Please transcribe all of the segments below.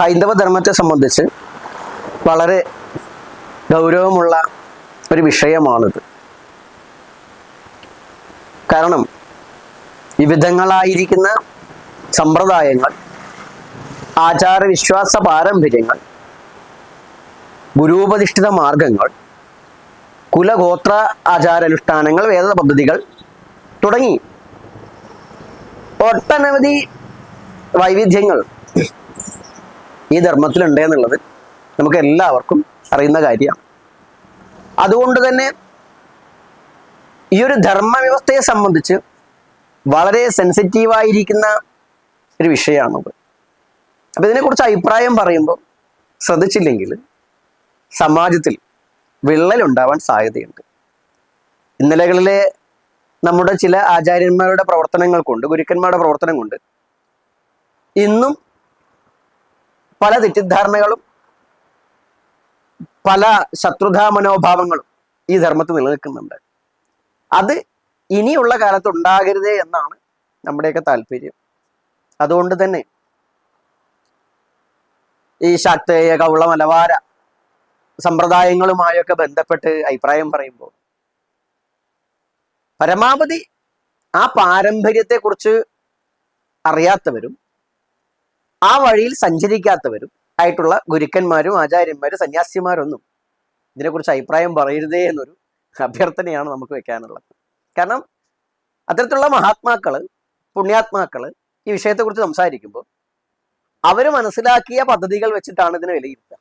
ഹൈന്ദവ ധർമ്മത്തെ സംബന്ധിച്ച് വളരെ ഗൗരവമുള്ള ഒരു വിഷയമാണിത്. കാരണം വിവിധങ്ങളായിരിക്കുന്ന സമ്പ്രദായങ്ങൾ ആചാര വിശ്വാസ പാരമ്പര്യങ്ങൾ ഗുരുപതിഷ്ഠിത മാർഗങ്ങൾ കുലഗോത്ര ആചാരാനുഷ്ഠാനങ്ങൾ വേദ പദ്ധതികൾ തുടങ്ങി. ഒട്ടനവധി വൈവിധ്യങ്ങൾ ഈ ധർമ്മത്തിലുണ്ട് എന്നുള്ളത് നമുക്ക് എല്ലാവർക്കും അറിയുന്ന കാര്യമാണ്. അതുകൊണ്ട് തന്നെ ഈ ഒരു ധർമ്മ വ്യവസ്ഥയെ സംബന്ധിച്ച് വളരെ സെൻസിറ്റീവായിരിക്കുന്ന ഒരു വിഷയമാണത്. അപ്പം ഇതിനെക്കുറിച്ച് അഭിപ്രായം പറയുമ്പോൾ ശ്രദ്ധിച്ചില്ലെങ്കിൽ സമാജത്തിൽ വിള്ളലുണ്ടാവാൻ സാധ്യതയുണ്ട്. ഇന്നലകളിലെ നമ്മുടെ ചില ആചാര്യന്മാരുടെ പ്രവർത്തനങ്ങൾ കൊണ്ട് ഗുരുക്കന്മാരുടെ പ്രവർത്തനം കൊണ്ട് ഇന്നും പല തെറ്റിദ്ധാരണകളും പല ശത്രുതാ മനോഭാവങ്ങളും ഈ ധർമ്മത്തിൽ നിലനിൽക്കുന്നുണ്ട്. അത് ഇനിയുള്ള കാലത്ത് ഉണ്ടാകരുതേ എന്നാണ് നമ്മുടെയൊക്കെ താല്പര്യം. അതുകൊണ്ട് തന്നെ ഈ ശാക്തേയ കൗള മലവാര സമ്പ്രദായങ്ങളുമായൊക്കെ ബന്ധപ്പെട്ട് അഭിപ്രായം പറയുമ്പോൾ പരമാവധി ആ പാരമ്പര്യത്തെക്കുറിച്ച് അറിയാത്തവരും ആ വഴിയിൽ സഞ്ചരിക്കാത്തവരും ആയിട്ടുള്ള ഗുരുക്കന്മാരും ആചാര്യന്മാരും സന്യാസിമാരൊന്നും ഇതിനെക്കുറിച്ച് അഭിപ്രായം പറയരുതേ എന്നൊരു അഭ്യർത്ഥനയാണ് നമുക്ക് വെക്കാനുള്ളത്. കാരണം അത്തരത്തിലുള്ള മഹാത്മാക്കൾ പുണ്യാത്മാക്കൾ ഈ വിഷയത്തെക്കുറിച്ച് സംസാരിക്കുമ്പോൾ അവർ മനസ്സിലാക്കിയ പദ്ധതികൾ വെച്ചിട്ടാണ് ഇതിനെ വിലയിരുത്തുക.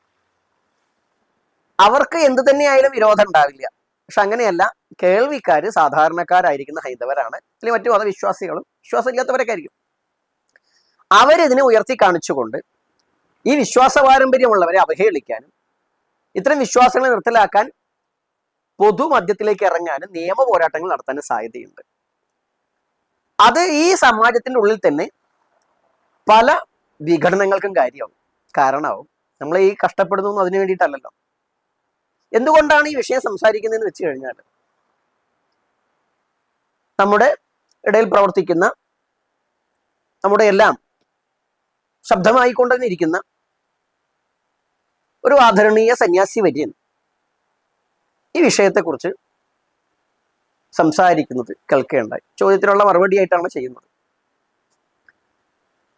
അവർക്ക് എന്ത് തന്നെയായാലും വിരോധം ഉണ്ടാവില്ല. പക്ഷെ അങ്ങനെയല്ല കേൾവിക്കാർ സാധാരണക്കാരായിരിക്കുന്ന ഹൈന്ദവരാണ്. അല്ലെങ്കിൽ മറ്റു മതവിശ്വാസികളും വിശ്വാസമില്ലാത്തവരൊക്കെ ആയിരിക്കും. അവരിതിനെ ഉയർത്തി കാണിച്ചുകൊണ്ട് ഈ വിശ്വാസ പാരമ്പര്യമുള്ളവരെ അവഹേളിക്കാനും ഇത്തരം വിശ്വാസങ്ങളെ നിർത്തലാക്കാൻ പൊതുമധ്യത്തിലേക്ക് ഇറങ്ങാനും നിയമ പോരാട്ടങ്ങൾ നടത്താനും സാധ്യതയുണ്ട്. അത് ഈ സമാജത്തിന്റെ ഉള്ളിൽ തന്നെ പല വിഘടനങ്ങൾക്കും കാര്യമാവും കാരണമാവും. നമ്മൾ ഈ കഷ്ടപ്പെടുന്നു അതിനു വേണ്ടിയിട്ടല്ലല്ലോ. എന്തുകൊണ്ടാണ് ഈ വിഷയം സംസാരിക്കുന്നതെന്ന് വെച്ച് കഴിഞ്ഞാൽ നമ്മുടെ ഇടയിൽ പ്രവർത്തിക്കുന്ന നമ്മുടെ എല്ലാം ശബ്ദമായിക്കൊണ്ട് തന്നെ ഒരു ആദരണീയ സന്യാസി വര്യൻ ഈ വിഷയത്തെക്കുറിച്ച് സംസാരിക്കുന്നത് കേൾക്കുകയുണ്ടായി ചോദ്യത്തിനുള്ള മറുപടി ആയിട്ടാണ് ചെയ്യുന്നത്.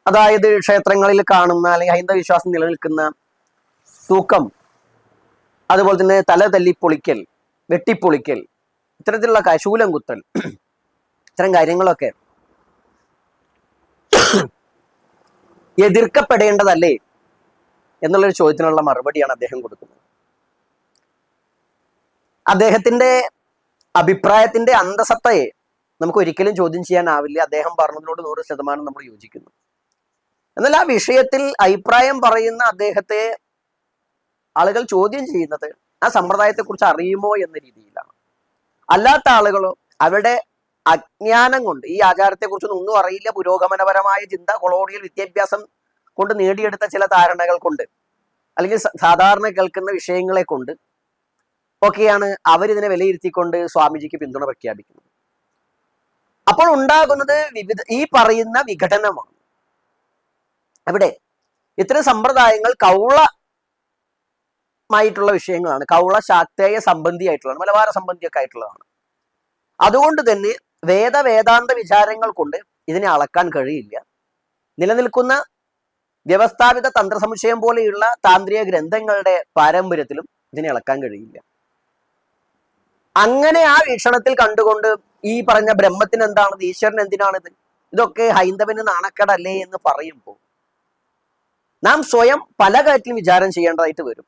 അതായത് ക്ഷേത്രങ്ങളിൽ കാണുന്ന അല്ലെങ്കിൽ ഹൈന്ദവ വിശ്വാസം നിലനിൽക്കുന്ന തൂക്കം അതുപോലെ തന്നെ തല തല്ലിപ്പൊളിക്കൽ വെട്ടിപ്പൊളിക്കൽ ഇത്തരത്തിലുള്ള കശൂലം ശൂലം കുത്തൽ ഇത്തരം കാര്യങ്ങളൊക്കെ എതിർക്കപ്പെടേണ്ടതല്ലേ എന്നുള്ളൊരു ചോദ്യത്തിനുള്ള മറുപടിയാണ് അദ്ദേഹം കൊടുക്കുന്നത്. അദ്ദേഹത്തിന്റെ അഭിപ്രായത്തിന്റെ അന്തസത്തയെ നമുക്ക് ഒരിക്കലും ചോദ്യം ചെയ്യാനാവില്ല. അദ്ദേഹം പറഞ്ഞതിനോട് നൂറ് ശതമാനം നമ്മൾ യോജിക്കുന്നു. എന്നാൽ ആ വിഷയത്തിൽ അഭിപ്രായം പറയുന്ന അദ്ദേഹത്തെ ആളുകൾ ചോദ്യം ചെയ്യുന്നത് ആ സമ്പ്രദായത്തെക്കുറിച്ച് അറിയുമോ എന്ന രീതിയിലാണ്. അല്ലാത്ത ആളുകളോ അവരുടെ അജ്ഞാനം കൊണ്ട് ഈ ആചാരത്തെക്കുറിച്ചൊന്നും ഒന്നും അറിയില്ല. പുരോഗമനപരമായ ചിന്ത കൊളോണിയൽ വിദ്യാഭ്യാസം കൊണ്ട് നേടിയെടുത്ത ചില ധാരണകൾ കൊണ്ട് അല്ലെങ്കിൽ സാധാരണ കേൾക്കുന്ന വിഷയങ്ങളെ കൊണ്ട് ഒക്കെയാണ് അവരിതിനെ വിലയിരുത്തിക്കൊണ്ട് സ്വാമിജിക്ക് പിന്തുണ പ്രഖ്യാപിക്കുന്നത്. അപ്പോൾ ഉണ്ടാകുന്നത് വിവിധ ഈ പറയുന്ന വിഘടനമാണ്. അവിടെ ഇത്തരം സമ്പ്രദായങ്ങൾ കൗളമായിട്ടുള്ള വിഷയങ്ങളാണ്. കൗള ശാക്തേയ സംബന്ധിയായിട്ടുള്ളതാണ് മലബാര സംബന്ധിയൊക്കെ ആയിട്ടുള്ളതാണ്. അതുകൊണ്ട് തന്നെ വേദ വേദാന്ത വിചാരങ്ങൾ കൊണ്ട് ഇതിനെ അളക്കാൻ കഴിയില്ല. നിലനിൽക്കുന്ന വ്യവസ്ഥാപിത തന്ത്രസമുച്ചയം പോലെയുള്ള താന്ത്രിക ഗ്രന്ഥങ്ങളുടെ പാരമ്പര്യത്തിലും ഇതിനെ അളക്കാൻ കഴിയില്ല. അങ്ങനെ ആ വീക്ഷണത്തിൽ കണ്ടുകൊണ്ട് ഈ പറഞ്ഞ ബ്രഹ്മത്തിന് എന്താണിത് ഈശ്വരൻ എന്തിനാണിത്? ഇതൊക്കെ ഹൈന്ദവന് നാണക്കേടല്ലേ എന്ന് പറയുമ്പോൾ നാം സ്വയം പല കാര്യത്തിലും വിചാരം ചെയ്യേണ്ടതായിട്ട് വരും.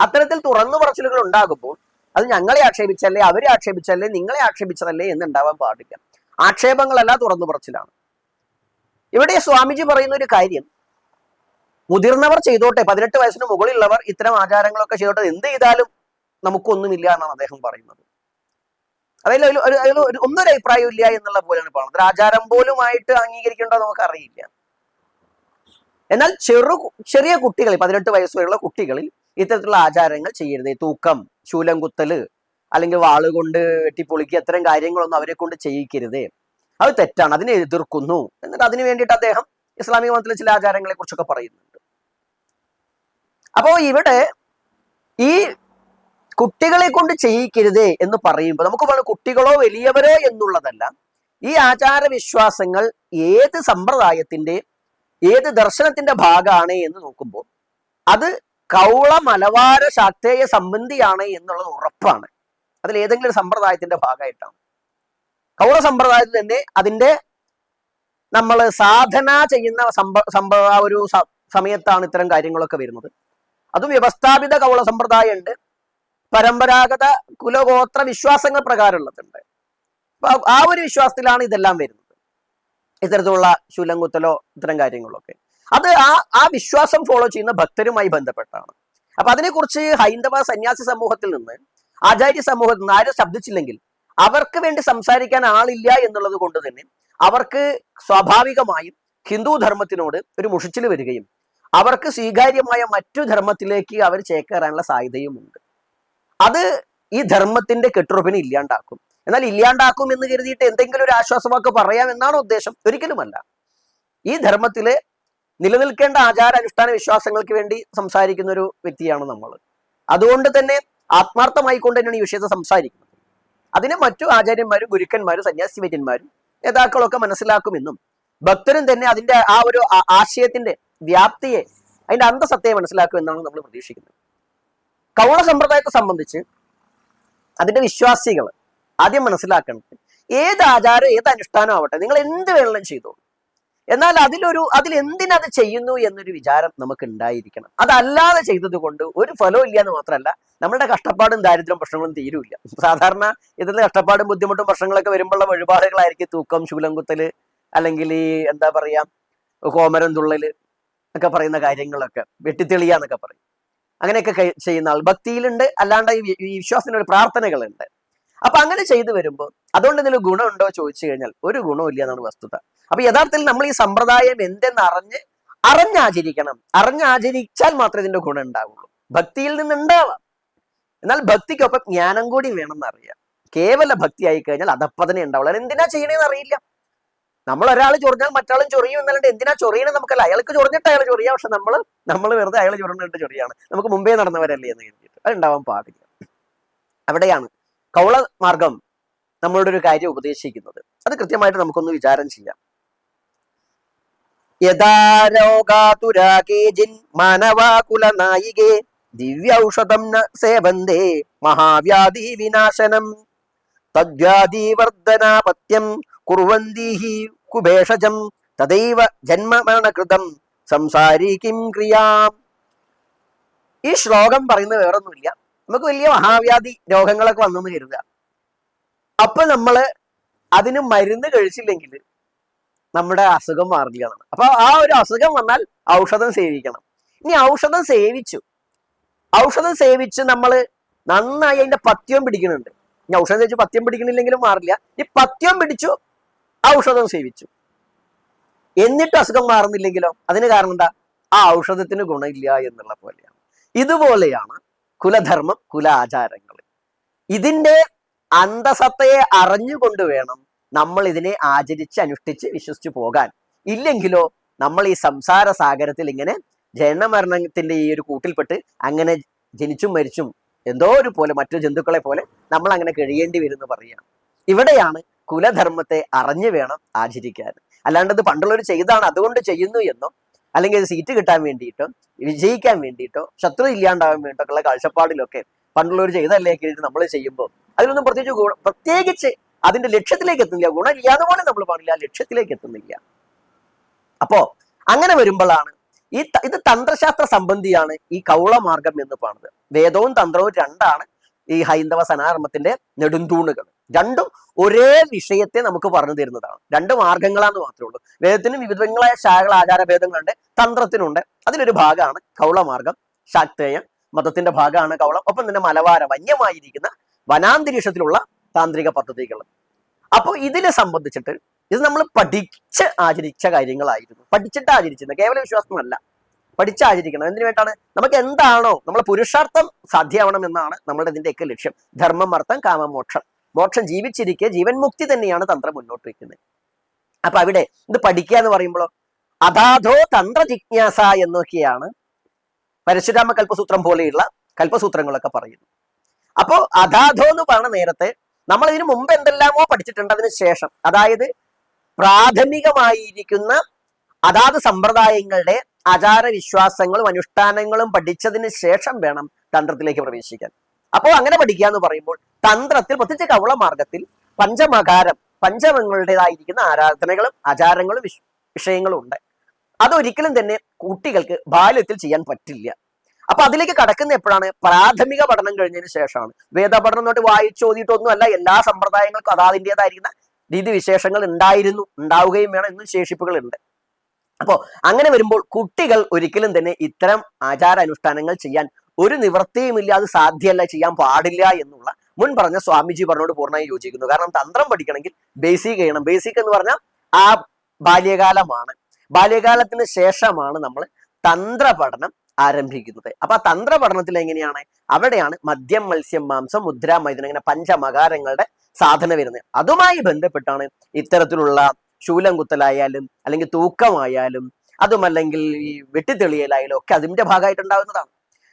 അത്തരത്തിൽ തുറന്നു പറച്ചിലുകൾ ഉണ്ടാകുമ്പോൾ അത് ഞങ്ങളെ ആക്ഷേപിച്ചല്ലേ അവരെ ആക്ഷേപിച്ചല്ലേ നിങ്ങളെ ആക്ഷേപിച്ചതല്ലേ എന്ന് ഉണ്ടാവാൻ പാടില്ല. ആക്ഷേപങ്ങളല്ല തുറന്നു പറച്ചിലാണ്. ഇവിടെ സ്വാമിജി പറയുന്ന ഒരു കാര്യം മുതിർന്നവർ ചെയ്തോട്ടെ പതിനെട്ട് വയസ്സിന് മുകളിലുള്ളവർ ഇത്തരം ആചാരങ്ങളൊക്കെ ചെയ്തോട്ടെ എന്ത് ചെയ്താലും നമുക്കൊന്നുമില്ല എന്നാണ് അദ്ദേഹം പറയുന്നത്. അതിൽ ഒരു- ഒന്നൊരു അഭിപ്രായം ഇല്ല എന്നുള്ള പോലെയാണ് പറയുന്നത്. ആചാരം പോലുമായിട്ട് അംഗീകരിക്കേണ്ടത് നമുക്ക് അറിയില്ല എന്നാൽ ചെറു ചെറിയ കുട്ടികളിൽ പതിനെട്ട് വയസ്സ് കുട്ടികളിൽ ഇത്തരത്തിലുള്ള ആചാരങ്ങൾ ചെയ്യരുത്. തൂക്കം. ശൂലം കുത്തൽ അല്ലെങ്കിൽ വാൾ വാളുകൊണ്ട് വെട്ടിപ്പൊളിക്കുക അത്തരം കാര്യങ്ങളൊന്നും അവരെ കൊണ്ട് ചെയ്യിക്കരുത്. അത് തെറ്റാണ് അതിനെ എതിർക്കുന്നു. എന്നിട്ട് അതിനു വേണ്ടിയിട്ട് അദ്ദേഹം ഇസ്ലാമിക മതത്തിലെ ചില ആചാരങ്ങളെ കുറിച്ചൊക്കെ പറയുന്നുണ്ട്. അപ്പോ ഇവിടെ ഈ കുട്ടികളെ കൊണ്ട് ചെയ്യിക്കരുത് എന്ന് പറയുമ്പോൾ നമുക്ക് വേണം കുട്ടികളോ വലിയവരോ എന്നുള്ളതല്ല ഈ ആചാരവിശ്വാസങ്ങൾ ഏത് സമ്പ്രദായത്തിന്റെ ഏത് ദർശനത്തിന്റെ ഭാഗമാണ് എന്ന് നോക്കുമ്പോൾ അത് കൗള മലവാര ശാക്തേയ സംബന്ധിയാണ് എന്നുള്ളത് ഉറപ്പാണ്. അതിൽ ഏതെങ്കിലും ഒരു സമ്പ്രദായത്തിന്റെ ഭാഗമായിട്ടാണ്. കൗള സമ്പ്രദായത്തിൽ തന്നെ അതിന്റെ നമ്മൾ സാധന ചെയ്യുന്ന സമ്പ ഒരു സമയത്താണ് ഇത്തരം കാര്യങ്ങളൊക്കെ വരുന്നത്. അതും വ്യവസ്ഥാപിത കൗള സമ്പ്രദായം ഉണ്ട് പരമ്പരാഗത കുലഗോത്ര വിശ്വാസങ്ങൾ പ്രകാരമുള്ളതുണ്ട്. അപ്പൊ ആ- ഒരു വിശ്വാസത്തിലാണ് ഇതെല്ലാം വരുന്നത്. ഇത്തരത്തിലുള്ള ശൂലം ഇത്തരം കാര്യങ്ങളൊക്കെ. അത് ആ ആ വിശ്വാസം ഫോളോ ചെയ്യുന്ന ഭക്തരുമായി ബന്ധപ്പെട്ടാണ്. അപ്പൊ അതിനെക്കുറിച്ച് ഹൈന്ദവ സന്യാസി സമൂഹത്തിൽ നിന്ന് ആചാര്യ സമൂഹത്തിൽ നിന്ന് ആരും ശബ്ദിച്ചില്ലെങ്കിൽ അവർക്ക് വേണ്ടി സംസാരിക്കാൻ ആളില്ല എന്നുള്ളത് കൊണ്ട് തന്നെ അവർക്ക് സ്വാഭാവികമായും ഹിന്ദു ധർമ്മത്തിനോട് ഒരു മുഷിച്ചിൽ വരികയും അവർക്ക് സ്വീകാര്യമായ മറ്റു ധർമ്മത്തിലേക്ക് അവർ ചേക്കേറാനുള്ള സാധ്യതയുമുണ്ട്. അത് ഈ ധർമ്മത്തിന്റെ കെട്ടുറപ്പിനെ ഇല്ലാണ്ടാക്കും. എന്നാൽ ഇല്ലാണ്ടാക്കും എന്ന് കരുതിയിട്ട് എന്തെങ്കിലും ഒരു ആശ്വാസവാക്ക് പറയാം എന്നാണ് ഉദ്ദേശം. ഒരിക്കലുമല്ല. ഈ ധർമ്മത്തിലെ നിലനിൽക്കേണ്ട ആചാര അനുഷ്ഠാന വിശ്വാസങ്ങൾക്ക് വേണ്ടി സംസാരിക്കുന്ന ഒരു വ്യക്തിയാണ് നമ്മൾ അതുകൊണ്ട് തന്നെ ആത്മാർത്ഥമായിക്കൊണ്ട് തന്നെയാണ് ഈ വിഷയത്തെ സംസാരിക്കുന്നത്. അതിനെ മറ്റു ആചാര്യന്മാരും ഗുരുക്കന്മാരും സന്യാസി വര്യന്മാരും നേതാക്കളൊക്കെ മനസ്സിലാക്കുമെന്നും ഭക്തരും തന്നെ അതിന്റെ ആ ഒരു ആശയത്തിന്റെ വ്യാപ്തിയെ അതിന്റെ അന്തസത്തയെ മനസ്സിലാക്കുമെന്നാണ് നമ്മൾ പ്രതീക്ഷിക്കുന്നത്. കൗള സമ്പ്രദായത്തെ സംബന്ധിച്ച് അതിന്റെ വിശ്വാസികൾ ആദ്യം മനസ്സിലാക്കേണ്ടത് ഏത് ആചാരം ഏത് അനുഷ്ഠാനം ആവട്ടെ നിങ്ങൾ എന്ത് വേണമെങ്കിലും ചെയ്തോളൂ. എന്നാൽ അതിലൊരു അതിൽ എന്തിനത് ചെയ്യുന്നു എന്നൊരു വിചാരം നമുക്ക് ഉണ്ടായിരിക്കണം അതല്ലാതെ ചെയ്തത് കൊണ്ട് ഒരു ഫലവും ഇല്ല എന്ന് മാത്രമല്ല നമ്മളുടെ കഷ്ടപ്പാടും ദാരിദ്ര്യം പ്രശ്നങ്ങളും തീരുമില്ല. സാധാരണ ഇതിൽ കഷ്ടപ്പാടും ബുദ്ധിമുട്ടും പ്രശ്നങ്ങളൊക്കെ വരുമ്പോഴുള്ള വഴിപാടുകളായിരിക്കും തൂക്കം ശൂലം കുത്തൽ അല്ലെങ്കിൽ ഈ എന്താ പറയാ കോമരം തുള്ളൽ ഒക്കെ പറയുന്ന കാര്യങ്ങളൊക്കെ വെട്ടിത്തെളിയാന്നൊക്കെ പറയും. അങ്ങനെയൊക്കെ ചെയ്യുന്ന ആൾ ഭക്തിയിലുണ്ട് അല്ലാണ്ട് ഈ വിശ്വാസത്തിനൊരു പ്രാർത്ഥനകളുണ്ട്. അപ്പൊ അങ്ങനെ ചെയ്തു വരുമ്പോൾ അതുകൊണ്ട് എന്തെങ്കിലും ഗുണമുണ്ടോ ചോദിച്ചു കഴിഞ്ഞാൽ ഒരു ഗുണവും ഇല്ല എന്നാണ് വസ്തുത. അപ്പൊ യഥാർത്ഥത്തിൽ നമ്മൾ ഈ സമ്പ്രദായം എന്തെന്ന് അറിഞ്ഞ് അറിഞ്ഞാചരിക്കണം. അറിഞ്ഞാചരിച്ചാൽ മാത്രമേ ഇതിന്റെ ഗുണം ഉണ്ടാവുള്ളൂ. ഭക്തിയിൽ നിന്ന് ഉണ്ടാവാം എന്നാൽ ഭക്തിക്കൊപ്പം ജ്ഞാനം കൂടി വേണമെന്ന് അറിയാം. കേവല ഭക്തി ആയി കഴിഞ്ഞാൽ അതപ്പതനെ ഉണ്ടാവുള്ളൂ. എന്തിനാ ചെയ്യണേന്ന് അറിയില്ല. നമ്മൾ ഒരാൾ ചൊറിഞ്ഞാൽ മറ്റാളും ചൊറിയും എന്നല്ലാണ്ട് എന്തിനാ ചൊറിയണേ നമുക്കല്ല അയാൾക്ക് ചൊറിഞ്ഞിട്ട് അയാൾ ചൊറിയാം. പക്ഷെ നമ്മൾ നമ്മൾ വെറുതെ അയാൾ ചൊറിഞ്ഞിട്ട് ചൊറിയാണ്. നമുക്ക് മുമ്പേ നടന്നവരല്ലേ എന്ന് അത് ഉണ്ടാവാൻ പാടില്ല. അവിടെയാണ് കൗള മാർഗം നമ്മളോട് ഒരു കാര്യം ഉപദേശിക്കുന്നത്. അത് കൃത്യമായിട്ട് നമുക്കൊന്ന് വിചാരം ചെയ്യാം. യഥാരോഗാതുരാകേജിൻ മാനവാകുല നായികേ ദിവ്യൌഷധം ന സേവന്തേ. മഹാവ്യാധി വിനാശനം. തദ്വ്യാധിവർദ്ധനാപത്യം കുർവന്തീഹി കുഭേഷജം. തദൈവ ജന്മമരണകൃതം. സംസാരി കിം ക്രിയാം. ഈ ശ്ലോകം പറയുന്നത് വേറൊന്നുമില്ല. നമുക്ക് വലിയ മഹാവ്യാധി രോഗങ്ങളൊക്കെ വന്നെന്ന് കരുതുക. അപ്പൊ നമ്മൾ അതിന് മരുന്ന് കഴിച്ചില്ലെങ്കിൽ നമ്മുടെ അസുഖം മാറില്ല എന്നാണ് അപ്പൊ ആ ഒരു അസുഖം വന്നാൽ ഔഷധം സേവിക്കണം. ഇനി ഔഷധം സേവിച്ചു. ഔഷധം സേവിച്ച് നമ്മൾ നന്നായി അതിന്റെ പത്യം പിടിക്കുന്നുണ്ട്. ഇനി ഔഷധം സേവിച്ച് പത്യം പിടിക്കണില്ലെങ്കിലും മാറില്ല. ഈ പത്യം പിടിച്ചു ഔഷധം സേവിച്ചു. എന്നിട്ട് അസുഖം മാറുന്നില്ലെങ്കിലോ? അതിന് കാരണം എന്താ? ആ ഔഷധത്തിന് ഗുണമില്ല എന്നുള്ള പോലെയാണ്. ഇതുപോലെയാണ് കുലധർമ്മം കുല ആചാരങ്ങൾ ഇതിന്റെ അന്തസത്തയെ അറിഞ്ഞുകൊണ്ട് വേണം നമ്മൾ ഇതിനെ ആചരിച്ച് അനുഷ്ഠിച്ച് വിശ്വസിച്ചു പോകാൻ. ഇല്ലെങ്കിലോ നമ്മൾ ഈ സംസാര സാഗരത്തിൽ ഇങ്ങനെ ജനമരണത്തിന്റെ ഈ ഒരു കൂട്ടിൽപ്പെട്ട് അങ്ങനെ ജനിച്ചും മരിച്ചും എന്തോ ഒരു പോലെ മറ്റു ജന്തുക്കളെ പോലെ നമ്മൾ അങ്ങനെ കഴിയേണ്ടി വരുമെന്ന് പറയുകയാണ്. ഇവിടെയാണ് കുലധർമ്മത്തെ അറിഞ്ഞു വേണം ആചരിക്കാൻ. അല്ലാണ്ട് പണ്ടുള്ളവർ ചെയ്താണ് അതുകൊണ്ട് ചെയ്യുന്നു എന്നോ അല്ലെങ്കിൽ സീറ്റ് കിട്ടാൻ വേണ്ടിയിട്ടോ വിജയിക്കാൻ വേണ്ടിയിട്ടോ ശത്രു ഇല്ലാണ്ടാവാൻ വേണ്ടിയിട്ടൊക്കെയുള്ള കാഴ്ചപ്പാടിലൊക്കെ പണ്ടുള്ളവർ ചെയ്തല്ലേ കഴിഞ്ഞിട്ട് നമ്മൾ ചെയ്യുമ്പോൾ. അതിലൊന്നും പ്രത്യേകിച്ച് പ്രത്യേകിച്ച് അതിന്റെ ലക്ഷ്യത്തിലേക്ക് എത്തുന്നില്ല. ഗുണമില്ലാതെ പോലെ നമ്മൾ പാടില്ല ലക്ഷ്യത്തിലേക്ക് എത്തുന്നില്ല. അപ്പോ അങ്ങനെ വരുമ്പോഴാണ് ഈ ഇത് തന്ത്രശാസ്ത്ര സംബന്ധിയാണ് ഈ കൗളമാർഗം എന്ന് പറയുന്നത് വേദവും തന്ത്രവും രണ്ടാണ് ഈ ഹൈന്ദവ സനാധർമ്മത്തിന്റെ നെടുന്തൂണുകൾ. രണ്ടും ഒരേ വിഷയത്തെ നമുക്ക് പറഞ്ഞു തരുന്നതാണ്. രണ്ട് മാർഗങ്ങളാന്ന് മാത്രമേ ഉള്ളൂ. വേദത്തിനും വിവിധങ്ങളായ ശാഖകൾ ആചാരഭേദങ്ങളുണ്ട് തന്ത്രത്തിനുണ്ട്. അതിലൊരു ഭാഗമാണ് കൗളമാർഗം. ശാക്തേയ മതത്തിന്റെ ഭാഗമാണ് കൗളം. ഒപ്പം തന്നെ മലവാര വന്യമായിരിക്കുന്ന വനാന്തരീക്ഷത്തിലുള്ള താന്ത്രിക പദ്ധതികൾ അപ്പോൾ ഇതിനെ സംബന്ധിച്ചിട്ട് ഇത് നമ്മൾ പഠിച്ച് ആചരിച്ച കാര്യങ്ങളായിരുന്നു. പഠിച്ചിട്ട് ആചരിച്ചിരുന്നത്. കേവല വിശ്വാസമല്ല. പഠിച്ച് ആചരിക്കണം. എന്തിനു വേണ്ടിയാണ് നമുക്ക് എന്താണോ നമ്മളെ പുരുഷാർത്ഥം സാധ്യമാവണം എന്നാണ് നമ്മളുടെ ഇതിന്റെയൊക്കെ ലക്ഷ്യം. ധർമ്മം അർത്ഥം കാമമോക്ഷം മോക്ഷം. ജീവിച്ചിരിക്കെ ജീവൻ മുക്തി തന്നെയാണ് തന്ത്രം മുന്നോട്ട് വയ്ക്കുന്നത്. അപ്പൊ അവിടെ ഇത് പഠിക്കുക എന്ന് പറയുമ്പോൾ അതാധോ തന്ത്ര ജിജ്ഞാസ എന്നൊക്കെയാണ് പരശുരാമ കൽപ്പസൂത്രം പോലെയുള്ള കൽപ്പസൂത്രങ്ങളൊക്കെ പറയുന്നത്. അപ്പോ അതാതോ എന്ന് പറഞ്ഞ നേരത്തെ നമ്മൾ ഇതിനു മുമ്പ് എന്തെല്ലാമോ പഠിച്ചിട്ടുണ്ട് അതിന് ശേഷം. അതായത് പ്രാഥമികമായിരിക്കുന്ന അതാത് സമ്പ്രദായങ്ങളുടെ ആചാര വിശ്വാസങ്ങളും അനുഷ്ഠാനങ്ങളും പഠിച്ചതിന് ശേഷം വേണം തന്ത്രത്തിലേക്ക് പ്രവേശിക്കാൻ. അപ്പോൾ അങ്ങനെ പഠിക്കുക എന്ന് പറയുമ്പോൾ തന്ത്രത്തിൽ പ്രത്യേകിച്ച് കവള മാർഗത്തിൽ പഞ്ചമകാരം പഞ്ചമങ്ങളുടേതായിരിക്കുന്ന ആരാധനകളും ആചാരങ്ങളും വിഷ- വിഷയങ്ങളും ഉണ്ട് അതൊരിക്കലും തന്നെ കുട്ടികൾക്ക് ബാല്യത്തിൽ ചെയ്യാൻ പറ്റില്ല. അപ്പൊ അതിലേക്ക് കടക്കുന്ന എപ്പോഴാണ്? പ്രാഥമിക പഠനം കഴിഞ്ഞതിന് ശേഷമാണ്. വേദപഠനം തൊട്ട് വായിച്ചോതിയിട്ടൊന്നും അല്ല എല്ലാ സമ്പ്രദായങ്ങൾക്കും അതാതിന്റെതായിരിക്കുന്ന രീതി വിശേഷങ്ങൾ ഉണ്ടായിരുന്നു ഉണ്ടാവുകയും വേണം. എന്നും ശേഷിപ്പുകളുണ്ട്. അപ്പോ അങ്ങനെ വരുമ്പോൾ കുട്ടികൾ ഒരിക്കലും തന്നെ ഇത്തരം ആചാര അനുഷ്ഠാനങ്ങൾ ചെയ്യാൻ ഒരു നിവൃത്തിയുമില്ല അത് സാധ്യമല്ല ചെയ്യാൻ പാടില്ല എന്നുള്ള മുൻ പറഞ്ഞ സ്വാമിജി പറഞ്ഞോട് പൂർണമായി യോജിക്കുന്നു. കാരണം തന്ത്രം പഠിക്കണമെങ്കിൽ ബേസിക് ചെയ്യണം. ബേസിക് എന്ന് പറഞ്ഞാൽ ആ ബാല്യകാലമാണ്. ബാല്യകാലത്തിന് ശേഷമാണ് നമ്മൾ തന്ത്ര പഠനം ആരംഭിക്കുന്നത്. അപ്പൊ തന്ത്ര പഠനത്തിൽ എങ്ങനെയാണ്? അവിടെയാണ് മദ്യം മത്സ്യം മാംസം മുദ്ര മൈദനം ഇങ്ങനെ പഞ്ചമകാരങ്ങളുടെ സാധന വരുന്നത്. അതുമായി ബന്ധപ്പെട്ടാണ് ഇത്തരത്തിലുള്ള ശൂലം കുത്തലായാലും അല്ലെങ്കിൽ തൂക്കമായാലും അതുമല്ലെങ്കിൽ ഈ വെട്ടിത്തെളിയലായാലും ഒക്കെ അതിന്റെ ഭാഗമായിട്ടുണ്ടാകുന്നതാണ്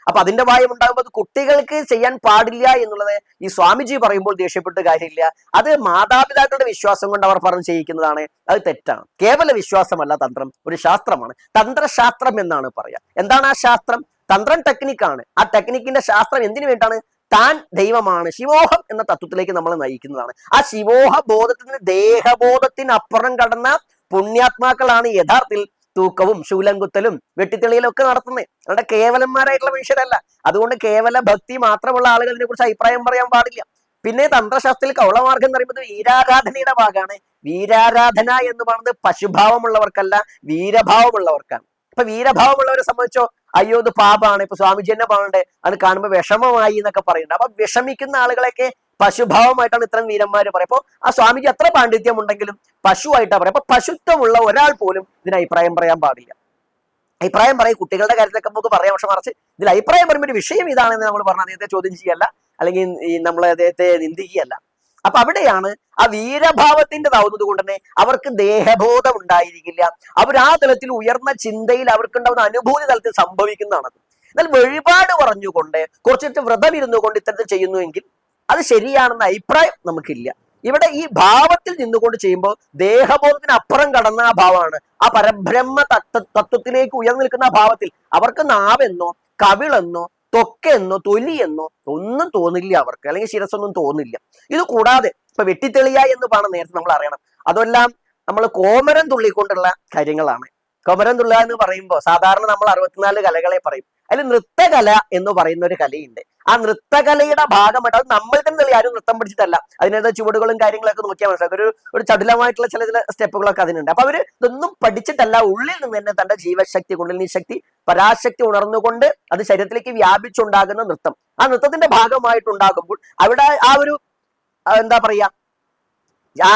അപ്പൊ അതിന്റെ വായം ഉണ്ടാകുമ്പോൾ കുട്ടികൾക്ക് ചെയ്യാൻ പാടില്ല എന്നുള്ളത് ഈ സ്വാമിജി പറയുമ്പോൾ ദേഷ്യപ്പെട്ട് കാര്യമില്ല. അത് മാതാപിതാക്കളുടെ വിശ്വാസം കൊണ്ട് അവർ പറഞ്ഞ് ചെയ്യിക്കുന്നതാണ്. അത് തെറ്റാണ്. കേവല വിശ്വാസമല്ല തന്ത്രം ഒരു ശാസ്ത്രമാണ്. തന്ത്രശാസ്ത്രം എന്നാണ് പറയാ. എന്താണ് ആ ശാസ്ത്രം? തന്ത്രം ടെക്നിക്കാണ് ആ ടെക്നിക്കിന്റെ ശാസ്ത്രം എന്തിനു വേണ്ടിയാണ്? താൻ ദൈവമാണ്. ശിവോഹം എന്ന തത്വത്തിലേക്ക് നമ്മളെ നയിക്കുന്നതാണ്. ആ ശിവോഹ ബോധത്തിന് ദേഹബോധത്തിനപ്പുറം കടന്ന പുണ്യാത്മാക്കളാണ് യഥാർത്ഥത്തിൽ തൂക്കവും ശൂലം കുത്തലും വെട്ടിത്തെളിയലും ഒക്കെ നടത്തുന്നത്. അവരുടെ കേവലന്മാരായിട്ടുള്ള മനുഷ്യരല്ല. അതുകൊണ്ട് കേവല ഭക്തി മാത്രമുള്ള ആളുകൾ ഇതിനെ കുറിച്ച് അഭിപ്രായം പറയാൻ പാടില്ല. പിന്നെ തന്ത്രശാസ്ത്രത്തിൽ കൗളമാർഗം എന്ന് പറയുന്നത് വീരാരാധനയുടെ ഭാഗമാണ്. വീരാരാധന എന്ന് പറയുന്നത് പശുഭാവമുള്ളവർക്കല്ല വീരഭാവമുള്ളവർക്കാണ്. ഇപ്പൊ വീരഭാവമുള്ളവരെ സംബന്ധിച്ചോ അയ്യോ ഇത് പാപാണ് ഇപ്പൊ സ്വാമിജി തന്നെ പറഞ്ഞിട്ട് അത് കാണുമ്പോൾ വിഷമമായി എന്നൊക്കെ പറയുന്നുണ്ട്. അപ്പൊ വിഷമിക്കുന്ന ആളുകളൊക്കെ പശുഭാവമായിട്ടാണ് ഇത്തരം വീരന്മാർ പറയുക. ആ സ്വാമിക്ക് എത്ര പാണ്ഡിത്യം ഉണ്ടെങ്കിലും പശുവായിട്ടാ പറയാം അപ്പൊ പശുത്വമുള്ള ഒരാൾ പോലും ഇതിന് അഭിപ്രായം പറയാൻ പാടില്ല. അഭിപ്രായം പറയും കുട്ടികളുടെ കാര്യത്തിലൊക്കെ നമുക്ക് പറയാം. പക്ഷെ മറിച്ച് ഇതിൽ അഭിപ്രായം പറയുമ്പോൾ ഒരു വിഷയം ഇതാണെന്ന് നമ്മൾ പറഞ്ഞ അദ്ദേഹത്തെ ചോദ്യം ചെയ്യല്ല. അല്ലെങ്കിൽ നമ്മൾ അദ്ദേഹത്തെ നിന്ദിക്കുകയല്ല. അപ്പൊ അവിടെയാണ് ആ വീരഭാവത്തിന്റെതാവുന്നത് കൊണ്ട് തന്നെ അവർക്ക് ദേഹബോധം ഉണ്ടായിരിക്കില്ല. അവർ ആ തലത്തിൽ ഉയർന്ന ചിന്തയിൽ അവർക്കുണ്ടാവുന്ന അനുഭൂതി തലത്തിൽ സംഭവിക്കുന്നതാണത്. എന്നാൽ വഴിപാട് പറഞ്ഞുകൊണ്ട് കുറച്ചിട്ട് വ്രതം ഇരുന്നു കൊണ്ട് ഇത്തരത്തിൽ ചെയ്യുന്നുവെങ്കിൽ അത് ശരിയാണെന്ന അഭിപ്രായം നമുക്കില്ല. ഇവിടെ ഈ ഭാവത്തിൽ നിന്നുകൊണ്ട് ചെയ്യുമ്പോൾ ദേഹബോധത്തിന് അപ്പുറം കടന്ന ആ ഭാവമാണ്. ആ പരബ്രഹ്മ തത്വ തത്വത്തിലേക്ക് ഉയർന്നു നിൽക്കുന്ന ആ ഭാവത്തിൽ അവർക്ക് നാവെന്നോ കവിളെന്നോ തൊക്കെന്നോ തൊലിയെന്നോ ഒന്നും തോന്നില്ല അവർക്ക്. അല്ലെങ്കിൽ ശിരസൊന്നും തോന്നില്ല. ഇത് കൂടാതെ ഇപ്പൊ വെട്ടിത്തെളിയ എന്ന് പറഞ്ഞ നേരത്തെ നമ്മൾ അറിയണം. അതെല്ലാം നമ്മൾ കോമരം തുള്ളിക്കൊണ്ടുള്ള കാര്യങ്ങളാണ്. കോമരം തുള്ളുക എന്ന് പറയുമ്പോൾ സാധാരണ നമ്മൾ അറുപത്തിനാല് കലകളെ പറയും. അതിൽ നൃത്തകല എന്ന് പറയുന്ന ഒരു കലയുണ്ട്. ആ നൃത്തകലയുടെ ഭാഗമായിട്ട് അത് നമ്മൾ തന്നെ ആരും നൃത്തം പഠിച്ചിട്ടല്ല അതിനകത്ത് ചുവടുകളും കാര്യങ്ങളൊക്കെ നോക്കിയാൽ മനസ്സിലാക്കും ഒരു ഒരു ചടുലമായിട്ടുള്ള ചില ചില സ്റ്റെപ്പുകളൊക്കെ അതിനുണ്ട്. അപ്പൊ അവർ ഇതൊന്നും പഠിച്ചിട്ടല്ല. ഉള്ളിൽ നിന്ന് തന്നെ തന്റെ ജീവശക്തി കുണ്ടലിനി ശക്തി പരാശക്തി ഉണർന്നുകൊണ്ട് അത് ശരീരത്തിലേക്ക് വ്യാപിച്ചുണ്ടാകുന്ന നൃത്തം. ആ നൃത്തത്തിന്റെ ഭാഗമായിട്ടുണ്ടാകുമ്പോൾ അവിടെ ആ ഒരു എന്താ പറയാ ആ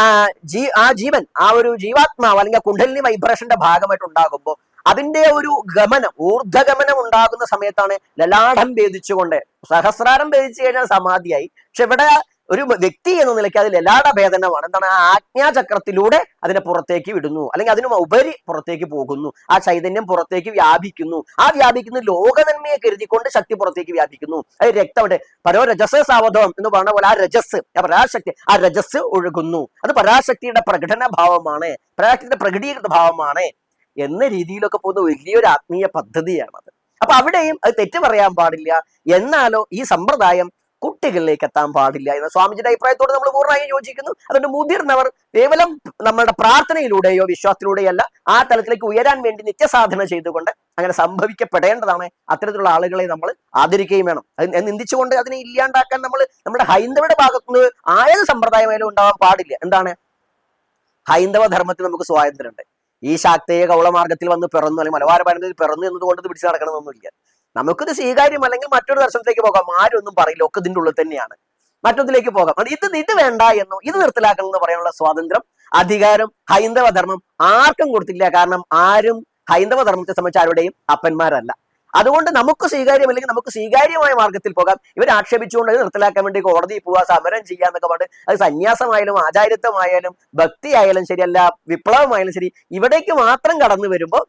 ജീ ആ ജീവൻ ആ ഒരു ജീവാത്മാവ് അല്ലെങ്കിൽ കുണ്ടലിനി വൈബ്രേഷന്റെ ഭാഗമായിട്ട് ഉണ്ടാകുമ്പോൾ അതിന്റെ ഒരു ഗമനം ഊർദ്ധഗമനം ഉണ്ടാകുന്ന സമയത്താണ് ലലാഠം ഭേദിച്ചുകൊണ്ട്. സഹസ്രാരം ഭേദിച്ചു കഴിഞ്ഞാൽ സമാധിയായി. പക്ഷെ ഇവിടെ ഒരു വ്യക്തി എന്ന നിലയ്ക്ക് അത് ലലാട ഭേദനമാണ്. എന്താണ്? ആ ആജ്ഞാചക്രത്തിലൂടെ അതിനെ പുറത്തേക്ക് വിടുന്നു. അല്ലെങ്കിൽ അതിനും ഉപരി പുറത്തേക്ക് പോകുന്നു. ആ ചൈതന്യം പുറത്തേക്ക് വ്യാപിക്കുന്നു. ആ വ്യാപിക്കുന്ന ലോകനന്മയെ കരുതിക്കൊണ്ട് ശക്തി പുറത്തേക്ക് വ്യാപിക്കുന്നു. അത് രക്തം പരോ രജസ് സാവധം എന്ന് പറഞ്ഞ പോലെ ആ രജസ് പരാശക്തി ആ രജസ് ഒഴുകുന്നു. അത് പരാശക്തിയുടെ പ്രകടന ഭാവമാണ് പരാശക്തിയുടെ പ്രകടീകൃത ഭാവമാണ്. എന്ന രീതിയിലൊക്കെ പോകുന്ന വലിയൊരു ആത്മീയ പദ്ധതിയാണത്. അപ്പൊ അവിടെയും അത് തെറ്റ് പറയാൻ പാടില്ല. എന്നാലോ ഈ സമ്പ്രദായം കുട്ടികളിലേക്ക് എത്താൻ പാടില്ല എന്ന സ്വാമിജിയുടെ അഭിപ്രായത്തോട് നമ്മൾ പൂർണമായും യോജിക്കുന്നു. അതുകൊണ്ട് മുതിർന്നവർ കേവലം നമ്മളുടെ പ്രാർത്ഥനയിലൂടെയോ വിശ്വാസത്തിലൂടെയോ അല്ല ആ തലത്തിലേക്ക് ഉയരാൻ വേണ്ടി നിത്യസാധന ചെയ്തുകൊണ്ട് അങ്ങനെ സംഭവിക്കപ്പെടേണ്ടതാണ് അത്തരത്തിലുള്ള ആളുകളെ നമ്മൾ ആദരിക്കുകയും വേണം. അത് നിന്ദിച്ചുകൊണ്ട് അതിനെ ഇല്ലാണ്ടാക്കാൻ നമ്മൾ നമ്മുടെ ഹൈന്ദവയുടെ ഭാഗത്തുനിന്ന് ആയത് സമ്പ്രദായമായാലും ഉണ്ടാവാൻ പാടില്ല. എന്താണ്? ഹൈന്ദവ ധർമ്മത്തിൽ നമുക്ക് സ്വാതന്ത്ര്യമുണ്ട്. ഈ ശാക്തേയ കൗളമാർഗത്തിൽ വന്ന് പിറന്നു അല്ലെങ്കിൽ മലബാര പാരമ്പര്യത്തിൽ പിറന്നു എന്നതുകൊണ്ട് ഇത് പിടിച്ചു നടക്കണമെന്നൊന്നുമില്ല. നമുക്കിത് സ്വീകാര്യം അല്ലെങ്കിൽ മറ്റൊരു ദർശനത്തിലേക്ക് പോകാം ആരും ഒന്നും പറയില്ല ഒക്കെ ഇതിന്റെ ഉള്ളിൽ തന്നെയാണ്. മറ്റൊന്നിലേക്ക് പോകാം. അത് ഇത് ഇത് വേണ്ട എന്നോ ഇത് നിർത്തലാക്കണം എന്ന് പറയാനുള്ള സ്വാതന്ത്ര്യം അധികാരം ഹൈന്ദവ ധർമ്മം ആർക്കും കൊടുത്തില്ല. കാരണം ആരും ഹൈന്ദവ ധർമ്മത്തെ സംബന്ധിച്ച് ആരുടെയും അപ്പന്മാരല്ല. അതുകൊണ്ട് നമുക്ക് സ്വീകാര്യം അല്ലെങ്കിൽ നമുക്ക് സ്വീകാര്യമായ മാർഗത്തിൽ പോകാം. ഇവർ ആക്ഷേപിച്ചുകൊണ്ട് അത് നിർത്തലാക്കാൻ വേണ്ടി കോടതിയിൽ പോവുക സമരം ചെയ്യുക എന്നൊക്കെ പറഞ്ഞ് അത് സന്യാസമായാലും ആചാരിത്വമായാലും ഭക്തി ആയാലും ശരിയല്ല വിപ്ലവമായാലും ശരി ഇവിടേക്ക് മാത്രം കടന്നു വരുമ്പോൾ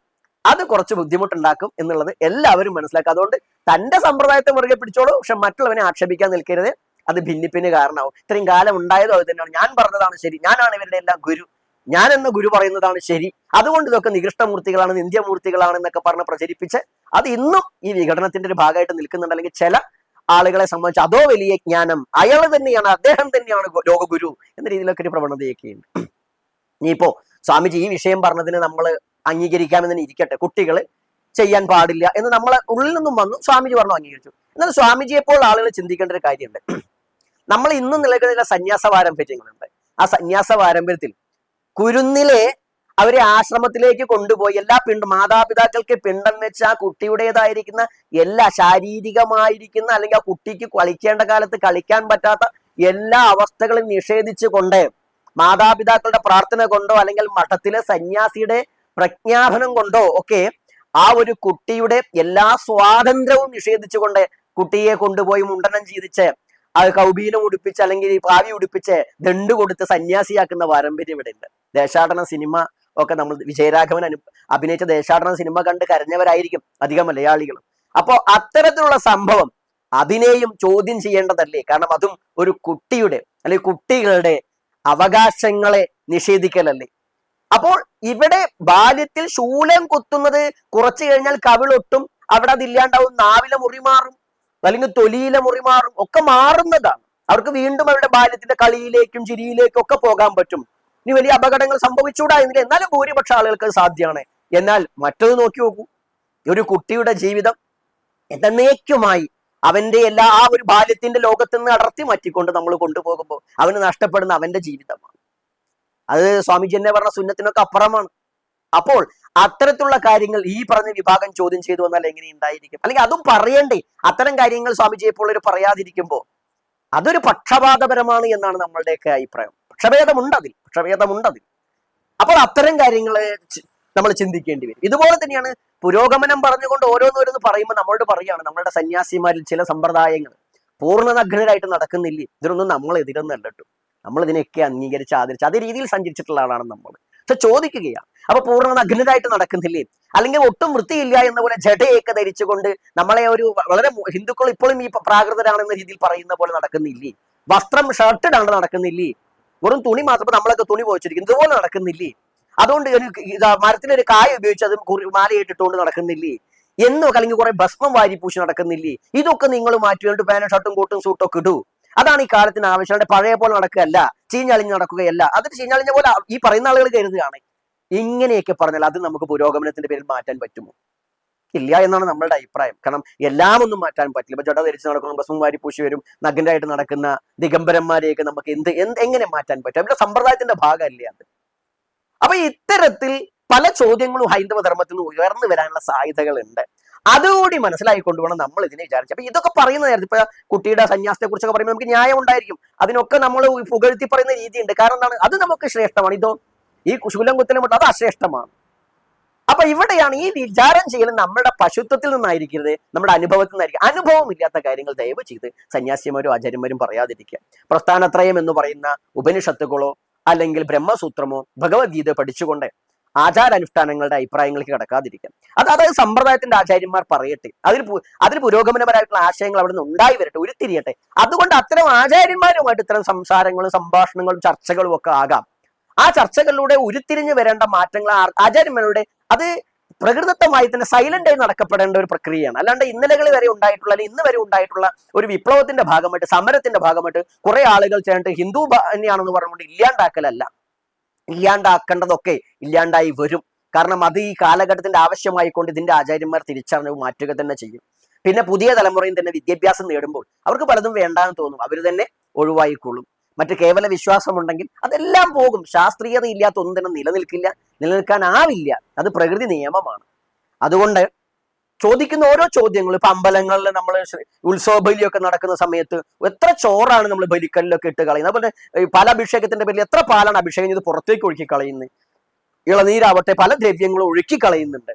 അത് കുറച്ച് ബുദ്ധിമുട്ടുണ്ടാക്കും എന്നുള്ളത് എല്ലാവരും മനസ്സിലാക്കുക അതുകൊണ്ട് തന്റെ സമ്പ്രദായത്തെ മുറുകെ പിടിച്ചോളൂ പക്ഷെ മറ്റുള്ളവനെ ആക്ഷേപിക്കാൻ നിൽക്കരുത്. അത് ഭിന്നിപ്പിന് കാരണമാവും. ഇത്രയും കാലം ഉണ്ടായതോ അത് തന്നെയാണ്. ഞാൻ പറഞ്ഞതാണ് ശരി. ഞാനാണ് ഇവരുടെ എല്ലാം ഗുരു. ഞാൻ എന്ന ഗുരു പറയുന്നതാണ് ശരി. അതുകൊണ്ട് ഇതൊക്കെ നികൃഷ്ടമൂർത്തികളാണ് നിന്ദ്യമൂർത്തികളാണ് എന്നൊക്കെ പറഞ്ഞ് പ്രചരിപ്പിച്ച് അത് ഇന്നും ഈ വിഘടനത്തിന്റെ ഒരു ഭാഗമായിട്ട് നിൽക്കുന്നുണ്ട്. അല്ലെങ്കിൽ ചില ആളുകളെ സംബന്ധിച്ച് അതോ വലിയ ജ്ഞാനം അയാൾ തന്നെയാണ് അദ്ദേഹം തന്നെയാണ് ലോകഗുരു എന്ന രീതിയിലൊക്കെ ഒരു പ്രവണതയൊക്കെ ഉണ്ട് ഇനിയിപ്പോ സ്വാമിജി ഈ വിഷയം പറഞ്ഞതിന് നമ്മൾ അംഗീകരിക്കാമെന്ന് ഇരിക്കട്ടെ. കുട്ടികൾ ചെയ്യാൻ പാടില്ല എന്ന് നമ്മളെ ഉള്ളിൽ നിന്നും വന്നു സ്വാമിജി പറഞ്ഞു അംഗീകരിച്ചു. എന്നാൽ സ്വാമിജിയെ പോലെ ആളുകൾ ചിന്തിക്കേണ്ട ഒരു കാര്യമുണ്ട്. നമ്മൾ ഇന്നും നിലനിൽക്കുന്ന ചില സന്യാസ പാരമ്പര്യങ്ങളുണ്ട്. ആ സന്യാസ പാരമ്പര്യത്തിൽ കുരുന്നിലെ അവരെ ആശ്രമത്തിലേക്ക് കൊണ്ടുപോയി. എല്ലാ പിണ്ട മാതാപിതാക്കൾക്ക് പിണ്ടം വെച്ച് ആ കുട്ടിയുടേതായിരിക്കുന്ന എല്ലാ ശാരീരികമായിരിക്കുന്ന അല്ലെങ്കിൽ ആ കുട്ടിക്ക് കളിക്കേണ്ട കാലത്ത് കളിക്കാൻ പറ്റാത്ത എല്ലാ അവസ്ഥകളും നിഷേധിച്ചുകൊണ്ട് മാതാപിതാക്കളുടെ പ്രാർത്ഥന കൊണ്ടോ അല്ലെങ്കിൽ മഠത്തിലെ സന്യാസിയുടെ പ്രജ്ഞാപനം കൊണ്ടോ ഒക്കെ ആ ഒരു കുട്ടിയുടെ എല്ലാ സ്വാതന്ത്ര്യവും നിഷേധിച്ചുകൊണ്ട് കുട്ടിയെ കൊണ്ടുപോയി മുണ്ടനം ചെയ്തിച്ച് അത് കൗബീനം ഉടുപ്പിച്ച് അല്ലെങ്കിൽ ഭാവി ഉടുപ്പിച്ച് ദണ്ട് കൊടുത്ത് സന്യാസിയാക്കുന്ന പാരമ്പര്യം ഇവിടെ ഉണ്ട് ദേശാടന സിനിമ ഒക്കെ നമ്മൾ വിജയരാഘവൻ അനു അഭിനയിച്ച ദേശാടന സിനിമ കണ്ട് കരഞ്ഞവരായിരിക്കും അധികം മലയാളികൾ അപ്പോ അത്തരത്തിലുള്ള സംഭവം അതിനെയും ചോദ്യം ചെയ്യേണ്ടതല്ലേ? കാരണം അതും ഒരു കുട്ടിയുടെ അല്ലെങ്കിൽ കുട്ടികളുടെ അവകാശങ്ങളെ നിഷേധിക്കലല്ലേ? അപ്പോൾ ഇവിടെ ബാല്യത്തിൽ ശൂലം കുത്തുന്നത് കുറച്ചു കഴിഞ്ഞാൽ കവിളൊട്ടും അവിടെ അതില്ലാണ്ടാവും നാവിലെ മുറി മാറും അല്ലെങ്കിൽ തൊലിയിലെ മുറി മാറും ഒക്കെ മാറുന്നതാണ്. അവർക്ക് വീണ്ടും അവരുടെ ബാല്യത്തിന്റെ കളിയിലേക്കും ചിരിയിലേക്കും ഒക്കെ പോകാൻ പറ്റും. ഇനി വലിയ അപകടങ്ങൾ സംഭവിച്ചൂടാ എന്നില്ല. എന്നാലും ഭൂരിപക്ഷ ആളുകൾക്ക് സാധ്യമാണ്. എന്നാൽ മറ്റത് നോക്കി നോക്കൂ. ഒരു കുട്ടിയുടെ ജീവിതം എന്നേക്കുമായി അവന്റെ എല്ലാ ആ ഒരു ബാല്യത്തിന്റെ ലോകത്ത് നിന്ന് അടർത്തി മാറ്റിക്കൊണ്ട് നമ്മൾ കൊണ്ടുപോകുമ്പോൾ അവന് നഷ്ടപ്പെടുന്ന അവന്റെ ജീവിതമാണ്. അത് സ്വാമിജി എന്നെ പറഞ്ഞ സുന്നത്തിനൊക്കെ അപ്പുറമാണ്. അപ്പോൾ അത്തരത്തിലുള്ള കാര്യങ്ങൾ ഈ പറഞ്ഞ വിഭാഗം ചോദ്യം ചെയ്തു വന്നാൽ എങ്ങനെ ഉണ്ടായിരിക്കും? അല്ലെങ്കിൽ അതും പറയണ്ടേ അത്തരം കാര്യങ്ങൾ സ്വാമിജിയെ ഒരു പറയാതിരിക്കുമ്പോൾ അതൊരു പക്ഷപാതപരമാണ് എന്നാണ് നമ്മളുടെയൊക്കെ അഭിപ്രായം. പക്ഷഭേദമുണ്ട് അതിൽ. പക്ഷഭേദമുണ്ട് അതിൽ. അപ്പോൾ അത്തരം കാര്യങ്ങളെ നമ്മൾ ചിന്തിക്കേണ്ടി വരും. ഇതുപോലെ തന്നെയാണ് പുരോഗമനം പറഞ്ഞുകൊണ്ട് ഓരോന്നോരോന്ന് പറയുമ്പോൾ നമ്മളോട് പറയാണ് നമ്മളുടെ സന്യാസിമാരിൽ ചില സമ്പ്രദായങ്ങൾ പൂർണ നഗ്നരായിട്ട് നടക്കുന്നില്ലേ? ഇതിനൊന്നും നമ്മൾ എതിരൊന്നും അല്ലട്ടു നമ്മൾ ഇതിനെയൊക്കെ അംഗീകരിച്ച് ആദരിച്ച് അതേ രീതിയിൽ സഞ്ചരിച്ചിട്ടുള്ള ആളാണ് നമ്മൾ. പക്ഷെ ചോദിക്കുകയാണ് അപ്പൊ പൂർണ നഗ്നരായിട്ട് നടക്കുന്നില്ലേ? അല്ലെങ്കിൽ ഒട്ടും വൃത്തിയില്ല എന്ന പോലെ ജടയൊക്കെ ധരിച്ചുകൊണ്ട് നമ്മളെ ഒരു വളരെ ഹിന്ദുക്കൾ ഇപ്പോഴും ഈ പ്രാകൃതരാണെന്ന രീതിയിൽ പറയുന്ന പോലെ നടക്കുന്നില്ലേ? വസ്ത്രം ഷർട്ടിടാണ്ട് നടക്കുന്നില്ലേ? വെറും തുണി മാത്രം നമ്മളൊക്കെ തുണി പോയിച്ചിരിക്കും ഇതുപോലെ നടക്കുന്നില്ലേ? അതുകൊണ്ട് ഒരു ഇതാ മരത്തിലൊരു കായ ഉപയോഗിച്ച് അത് മാലയിട്ടിട്ടുകൊണ്ട് നടക്കുന്നില്ലേ? എന്നൊക്കെ അല്ലെങ്കിൽ കുറെ ഭസ്മം വാരി നടക്കുന്നില്ലേ? ഇതൊക്കെ നിങ്ങൾ മാറ്റി വേണ്ടി പാനും ഷർട്ടും കോട്ടും സൂട്ടും ഒക്കെ ഇടൂ. അതാണ് ഈ കാലത്തിന് ആവശ്യം. പഴയ പോലെ നടക്കുകയല്ല ചീഞ്ഞളിഞ്ഞ് നടക്കുകയല്ല. അത് ചീഞ്ഞളിഞ്ഞ പോലെ ഈ പറയുന്ന ആളുകൾ കരുതുകയാണ്. ഇങ്ങനെയൊക്കെ പറഞ്ഞാൽ അത് നമുക്ക് പുരോഗമനത്തിന്റെ പേരിൽ മാറ്റാൻ പറ്റുമോ? ഇല്ല എന്നാണ് നമ്മളുടെ അഭിപ്രായം. കാരണം എല്ലാം ഒന്നും മാറ്റാൻ പറ്റില്ല. ഇപ്പൊ ജട ധരിച്ച് നടക്കുന്ന ബസും പൂശി വരും. നഗ്നരായിട്ട് നടക്കുന്ന ദിഗംബരന്മാരെയൊക്കെ നമുക്ക് എന്ത് എന്ത് എങ്ങനെ മാറ്റാൻ പറ്റും? അവരുടെ സമ്പ്രദായത്തിന്റെ ഭാഗമല്ലേ അത്? അപ്പൊ ഇത്തരത്തിൽ പല ചോദ്യങ്ങളും ഹൈന്ദവ ധർമ്മത്തിൽ നിന്ന് ഉയർന്നു വരാനുള്ള സാധ്യതകളുണ്ട്. അതുകൂടി മനസ്സിലായിക്കൊണ്ട് വേണം നമ്മൾ ഇതിനെ വിചാരിച്ചു. അപ്പൊ ഇതൊക്കെ പറയുന്ന നേരത്തെ ഇപ്പൊ കുട്ടിയുടെ സന്യാസത്തെ കുറിച്ചൊക്കെ പറയുമ്പോൾ നമുക്ക് ന്യായം ഉണ്ടായിരിക്കും. അതിനൊക്കെ നമ്മൾ പുകഴ്ത്തി പറയുന്ന രീതിയുണ്ട്. കാരണം എന്താണ്? അത് നമുക്ക് ശ്രേഷ്ഠമാണ്. ഇതോ ഈ ശൂലം കുത്തലും അത് അശ്രേഷ്ഠമാണ്. അപ്പൊ ഇവിടെയാണ് ഈ വിചാരം ചെയ്യൽ നമ്മുടെ പശുത്വത്തിൽ നിന്നായിരിക്കരുത്. നമ്മുടെ അനുഭവത്തിൽ നിന്നായിരിക്കും. അനുഭവം ഇല്ലാത്ത കാര്യങ്ങൾ ദയവ് ചെയ്ത് സന്യാസിമാരും ആചാര്യന്മാരും പറയാതിരിക്കുക. പ്രസ്ഥാനത്രയം എന്ന് പറയുന്ന ഉപനിഷത്തുകളോ അല്ലെങ്കിൽ ബ്രഹ്മസൂത്രമോ ഭഗവത്ഗീത പഠിച്ചുകൊണ്ട് ആചാരാനുഷ്ഠാനങ്ങളുടെ അഭിപ്രായങ്ങൾക്ക് കടക്കാതിരിക്കാം അത് അതായത് സമ്പ്രദായത്തിന്റെ ആചാര്യന്മാർ പറയട്ടെ അതിൽ അതിൽ പുരോഗമനപരമായിട്ടുള്ള ആശയങ്ങൾ അവിടെ നിന്ന് ഉണ്ടായി വരട്ടെ ഉരുത്തിരിയട്ടെ. അതുകൊണ്ട് അത്തരം ആചാര്യന്മാരുമായിട്ട് ഇത്തരം സംസാരങ്ങളും സംഭാഷണങ്ങളും ചർച്ചകളും ഒക്കെ ആകാം. ആ ചർച്ചകളിലൂടെ ഉരുത്തിരിഞ്ഞു വരേണ്ട മാറ്റങ്ങൾ ആചാര്യന്മാരുടെ അത് പ്രകൃതത്വമായി തന്നെ സൈലന്റ് ആയി നടക്കപ്പെടേണ്ട ഒരു പ്രക്രിയയാണ്. അല്ലാണ്ട് ഇന്നലകൾ വരെ ഉണ്ടായിട്ടുള്ള അല്ലെങ്കിൽ ഇന്ന് വരെ ഉണ്ടായിട്ടുള്ള ഒരു വിപ്ലവത്തിന്റെ ഭാഗമായിട്ട് സമരത്തിന്റെ ഭാഗമായിട്ട് കുറെ ആളുകൾ ചേർന്നിട്ട് ഹിന്ദു തന്നെയാണെന്ന് പറഞ്ഞുകൊണ്ട് ഇല്ലാണ്ടാക്കലല്ല. ഇല്ലാണ്ടാക്കേണ്ടതൊക്കെ ഇല്ലാണ്ടായി വരും. കാരണം അത് ഈ കാലഘട്ടത്തിന്റെ ആവശ്യമായിക്കൊണ്ട് ഇതിന്റെ ആചാര്യന്മാർ തിരിച്ചറിഞ്ഞ് മാറ്റുക തന്നെ ചെയ്യും. പിന്നെ പുതിയ തലമുറയും തന്നെ വിദ്യാഭ്യാസം നേടുമ്പോൾ അവർക്ക് പലതും വേണ്ടാന്ന് തോന്നും. അവർ തന്നെ ഒഴിവായിക്കൊള്ളും. മറ്റ് കേവല വിശ്വാസം ഉണ്ടെങ്കിൽ അതെല്ലാം പോകും. ശാസ്ത്രീയത ഇല്ലാത്ത ഒന്നും തന്നെ നിലനിൽക്കില്ല. നിലനിൽക്കാനാവില്ല അത് പ്രകൃതി നിയമമാണ്. അതുകൊണ്ട് ചോദിക്കുന്ന ഓരോ ചോദ്യങ്ങളും ഇപ്പൊ അമ്പലങ്ങളിൽ നമ്മൾ ഉത്സവ ബലിയൊക്കെ നടക്കുന്ന സമയത്ത് എത്ര ചോറാണ് നമ്മൾ ബലിക്കല്ലിലൊക്കെ ഇട്ട് കളയുന്നത്? അതുപോലെ പല അഭിഷേകത്തിന്റെ പേരിൽ എത്ര പാലാണ് അഭിഷേകം ചെയ്ത് പുറത്തേക്ക് ഒഴുക്കി കളയുന്നത്? ഇളനീരാവട്ടെ പല ദ്രവ്യങ്ങളും ഒഴുക്കി കളയുന്നുണ്ട്.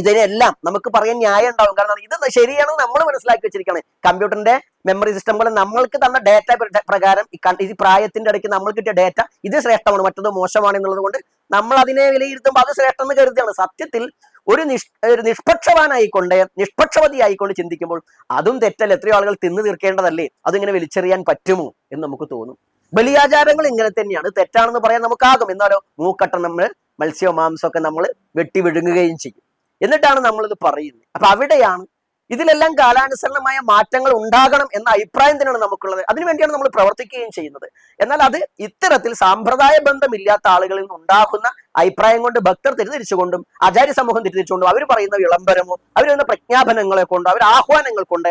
ഇതിനെല്ലാം നമുക്ക് പറയാൻ ന്യായം ഉണ്ടാവും. കാരണം ഇത് ശരിയാണെന്ന് നമ്മൾ മനസ്സിലാക്കി വെച്ചിരിക്കുകയാണ് കമ്പ്യൂട്ടറിന്റെ മെമ്മറി സിസ്റ്റം പോലെ നമ്മൾക്ക് തന്ന ഡേറ്റ പ്രകാരം ഈ പ്രായത്തിന്റെ ഇടയ്ക്ക് നമ്മൾ കിട്ടിയ ഡേറ്റ ഇത് ശ്രേഷ്ഠമാണ്. മറ്റത് മോശമാണ് എന്നുള്ളത് കൊണ്ട് നമ്മൾ അതിനെ വിലയിരുത്തുമ്പോൾ അത് ശ്രേഷ്ഠം എന്ന് കരുതിയാണ് സത്യത്തിൽ ഒരു നിഷ് ഒരു നിഷ്പക്ഷവാനായിക്കൊണ്ട് നിഷ്പക്ഷവതിയായിക്കൊണ്ട് ചിന്തിക്കുമ്പോൾ അതും തെറ്റല്ല? എത്രയോ ആളുകൾ തിന്നു തീർക്കേണ്ടതല്ലേ? അതിങ്ങനെ വലിച്ചെറിയാൻ പറ്റുമോ എന്ന് നമുക്ക് തോന്നും. ബലിയാചാരങ്ങൾ ഇങ്ങനെ തന്നെയാണ്. തെറ്റാണെന്ന് പറയാൻ നമുക്കാകും. എന്നാലോ മൂക്കട്ട നമ്മൾ മത്സ്യവും മാംസമൊക്കെ നമ്മൾ വെട്ടി വിഴുങ്ങുകയും ചെയ്യും. എന്നിട്ടാണ് നമ്മളിത് പറയുന്നത്. അപ്പൊ അവിടെയാണ് ഇതിലെല്ലാം കാലാനുസരണമായ മാറ്റങ്ങൾ ഉണ്ടാകണം എന്ന അഭിപ്രായം തന്നെയാണ് നമുക്കുള്ളത്. അതിനുവേണ്ടിയാണ് നമ്മൾ പ്രവർത്തിക്കുകയും ചെയ്യുന്നത്. എന്നാൽ അത് ഇത്തരത്തിൽ സാമ്പ്രദായ ബന്ധമില്ലാത്ത ആളുകളിൽ നിന്ന് ഉണ്ടാകുന്ന അഭിപ്രായം കൊണ്ട് ഭക്തർ തിരിച്ചുകൊണ്ടും ആചാര്യ സമൂഹം തിരിച്ചുകൊണ്ടും അവർ പറയുന്ന വിളംബരമോ അവർ വരുന്ന പ്രജ്ഞാപനങ്ങളെ കൊണ്ട് അവർ ആഹ്വാനങ്ങൾ കൊണ്ട്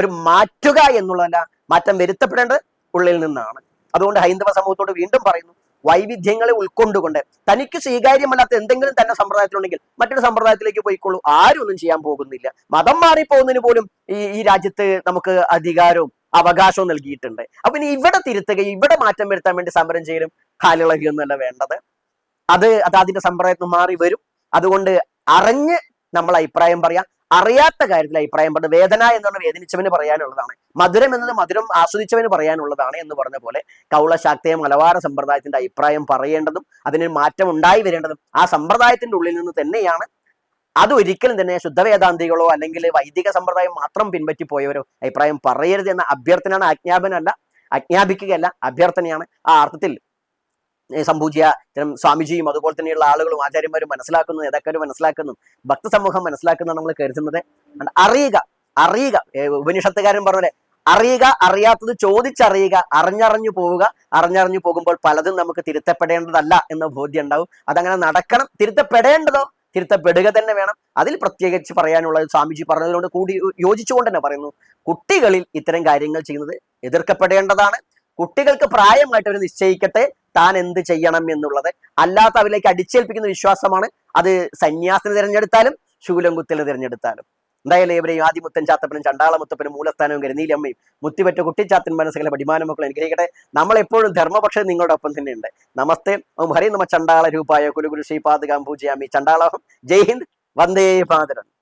ഒരു മാറ്റുക എന്നുള്ളതല്ല മാറ്റം വരുത്തപ്പെടേണ്ടത് ഉള്ളിൽ നിന്നാണ്. അതുകൊണ്ട് ഹൈന്ദവ സമൂഹത്തോട് വീണ്ടും പറയുന്നു വൈവിധ്യങ്ങളെ ഉൾക്കൊണ്ടുകൊണ്ട് തനിക്ക് സ്വീകാര്യമല്ലാത്ത എന്തെങ്കിലും തന്നെ സമ്പ്രദായത്തിലുണ്ടെങ്കിൽ മറ്റൊരു സമ്പ്രദായത്തിലേക്ക് പോയിക്കോളൂ. ആരും ഒന്നും ചെയ്യാൻ പോകുന്നില്ല. മതം മാറിപ്പോകുന്നതിന് പോലും ഈ ഈ രാജ്യത്ത് നമുക്ക് അധികാരവും അവകാശവും നൽകിയിട്ടുണ്ട്. അപ്പൊ ഇനി ഇവിടെ തിരുത്തുകയും ഇവിടെ മാറ്റം വരുത്താൻ വേണ്ടി സമരം ചെയ്യലും കാലിളകിയൊന്നുമല്ല വേണ്ടത്. അത് അത് അതിന്റെ സമ്പ്രദായത്തിൽ മാറി വരും. അതുകൊണ്ട് അറിഞ്ഞ് നമ്മൾ അഭിപ്രായം പറയാം. അറിയാത്ത കാര്യത്തിൽ അഭിപ്രായം പറഞ്ഞു വേദന എന്നുള്ള വേദനിച്ചവന് പറയാനുള്ളതാണ്. മധുരം എന്നത് മധുരം ആസ്വദിച്ചവന് പറയാനുള്ളതാണ് എന്ന് പറഞ്ഞ പോലെ കൗള ശാക്തേയ മലബാര സമ്പ്രദായത്തിന്റെ അഭിപ്രായം പറയേണ്ടതും അതിന് മാറ്റം ഉണ്ടായി വരേണ്ടതും ആ സമ്പ്രദായത്തിന്റെ ഉള്ളിൽ നിന്ന് തന്നെയാണ്. അത് ഒരിക്കലും തന്നെ ശുദ്ധവേദാന്തികളോ അല്ലെങ്കിൽ വൈദിക സമ്പ്രദായം മാത്രം പിൻപറ്റി പോയവരോ അഭിപ്രായം പറയരുത് എന്ന അഭ്യർത്ഥനയാണ് ആജ്ഞാപനമല്ല ആജ്ഞാപിക്കുകയല്ല അഭ്യർത്ഥനയാണ്. ആ അർത്ഥത്തിൽ ഏ, സംപൂജ്യ ഇത്തരം സ്വാമിജിയും അതുപോലെ തന്നെയുള്ള ആളുകളും ആചാര്യന്മാരും മനസ്സിലാക്കുന്നു നേതാക്കാരും മനസ്സിലാക്കുന്നു. ഭക്തസമൂഹം മനസ്സിലാക്കുന്ന നമ്മൾ കരുതുന്നത്. അറിയുക അറിയുക. ഉപനിഷത്തുകാരൻ പറഞ്ഞ അറിയുക അറിയാത്തത് ചോദിച്ചറിയുക അറിഞ്ഞറിഞ്ഞു പോവുക. അറിഞ്ഞറിഞ്ഞു പോകുമ്പോൾ പലതും നമുക്ക് തിരുത്തപ്പെടേണ്ടതല്ല എന്ന ബോധ്യം ഉണ്ടാവും. അതങ്ങനെ നടക്കണം. തിരുത്തപ്പെടേണ്ടതോ? തിരുത്തപ്പെടുക തന്നെ വേണം. അതിൽ പ്രത്യേകിച്ച് പറയാനുള്ളത് സ്വാമിജി പറഞ്ഞതിനോട് കൂടി യോജിച്ചുകൊണ്ട് തന്നെ പറയുന്നു. കുട്ടികളിൽ ഇത്തരം കാര്യങ്ങൾ ചെയ്യുന്നത് എതിർക്കപ്പെടേണ്ടതാണ്. കുട്ടികൾക്ക് പ്രായമായിട്ട് അവർ നിശ്ചയിക്കട്ടെ. താൻ എന്ത് ചെയ്യണം എന്നുള്ളത് അല്ലാത്ത അവരിലേക്ക് അടിച്ചേൽപ്പിക്കുന്ന വിശ്വാസമാണ്. അത് സന്യാസിനെ തിരഞ്ഞെടുത്താലും ശൂലംകുത്തിനെ തിരഞ്ഞെടുത്താലും. എന്തായാലും ഇവരെയും ആദിമുത്തൻ ചാത്തപ്പനും ചണ്ടാള മുത്തപ്പനും മൂലസ്ഥാനവും കരുനീലമ്മയും മുത്തിപ്പറ്റ കുട്ടിച്ചാത്തൻ മനസ്സുകളെ പടിമാന മക്കളും അനുഗ്രഹിക്കട്ടെ. നമ്മളെപ്പോഴും ധർമ്മപക്ഷം നിങ്ങളുടെ ഒപ്പം തന്നെയുണ്ട്. നമസ്തേ. ഓം ഹരി നമ ചണ്ടാള രൂപായ കുലുകുരു ശ്രീപാദകാം പൂജയാമി ചണ്ടാളം. ജയ് ഹിന്ദ്. വന്ദേ മാതരം.